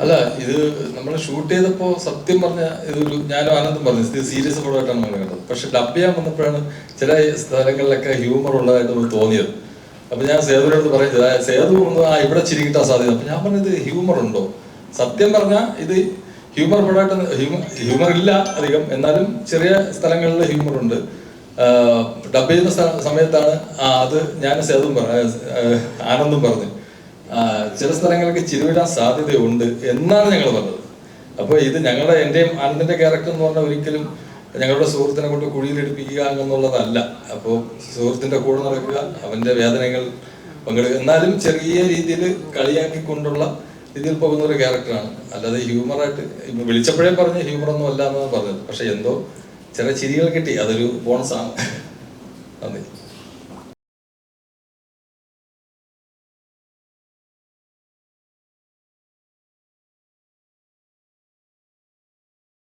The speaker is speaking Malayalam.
അല്ല ഇത് നമ്മൾ ഷൂട്ട് ചെയ്തപ്പോ സത്യം പറഞ്ഞ ഇതൊരു ഞാനും ആനന്ദം പറഞ്ഞു. ഇത് സീരിയസ് പടമായിട്ടാണ് നമ്മൾ കണ്ടത്. പക്ഷെ ഡബ് ചെയ്യാൻ വന്നപ്പോഴാണ് ചില സ്ഥലങ്ങളിലൊക്കെ ഹ്യൂമർ ഉള്ളതായിട്ട് നമുക്ക് തോന്നിയത്. അപ്പൊ ഞാൻ സേതുവിനോട് പറയുന്നത് "ആ, സേതു ഒന്ന് ആ ഇവിടെ ചിരിക്കിട്ടാ സാധ്യത. അപ്പൊ ഞാൻ പറഞ്ഞത് ഹ്യൂമർ ഉണ്ടോ? സത്യം പറഞ്ഞാൽ ഇത് ഹ്യൂമർ പടമായിട്ട് ഹ്യൂമർ ഹ്യൂമർ ഇല്ല അധികം. എന്നാലും ചെറിയ സ്ഥലങ്ങളിൽ ഹ്യൂമർ ഉണ്ട്. ഡബ് ചെയ്യുന്ന സമയത്താണ് അത് ഞാൻ സേതും പറഞ്ഞു ആനന്ദും പറഞ്ഞു ചില സ്ഥലങ്ങൾക്ക് ചിരിവിടാൻ സാധ്യതയുണ്ട് എന്നാണ് ഞങ്ങൾ പറഞ്ഞത്. അപ്പോൾ ഇത് ഞങ്ങളുടെ എന്റെയും ആനന്ദിന്റെ ക്യാരക്ടർ എന്ന് പറഞ്ഞാൽ ഒരിക്കലും ഞങ്ങളുടെ സുഹൃത്തിനെ കൊണ്ട് കുഴിയിലെടുപ്പിക്കുക എന്നുള്ളതല്ല. അപ്പോൾ സുഹൃത്തിന്റെ കൂടെ നടക്കുക അവന്റെ വേദനകൾ പങ്കെടുക്കുക എന്നാലും ചെറിയ രീതിയിൽ കളിയാക്കിക്കൊണ്ടുള്ള രീതിയിൽ പോകുന്ന ഒരു ക്യാരക്ടറാണ് അല്ലാതെ ഹ്യൂമറായിട്ട് വിളിച്ചപ്പോഴേ പറഞ്ഞ് ഹ്യൂമർ ഒന്നും അല്ല എന്നാണ് പറഞ്ഞത്. പക്ഷെ എന്തോ ചില ചിരികൾ കിട്ടി. അതൊരു ബോണസാണ് നന്ദി.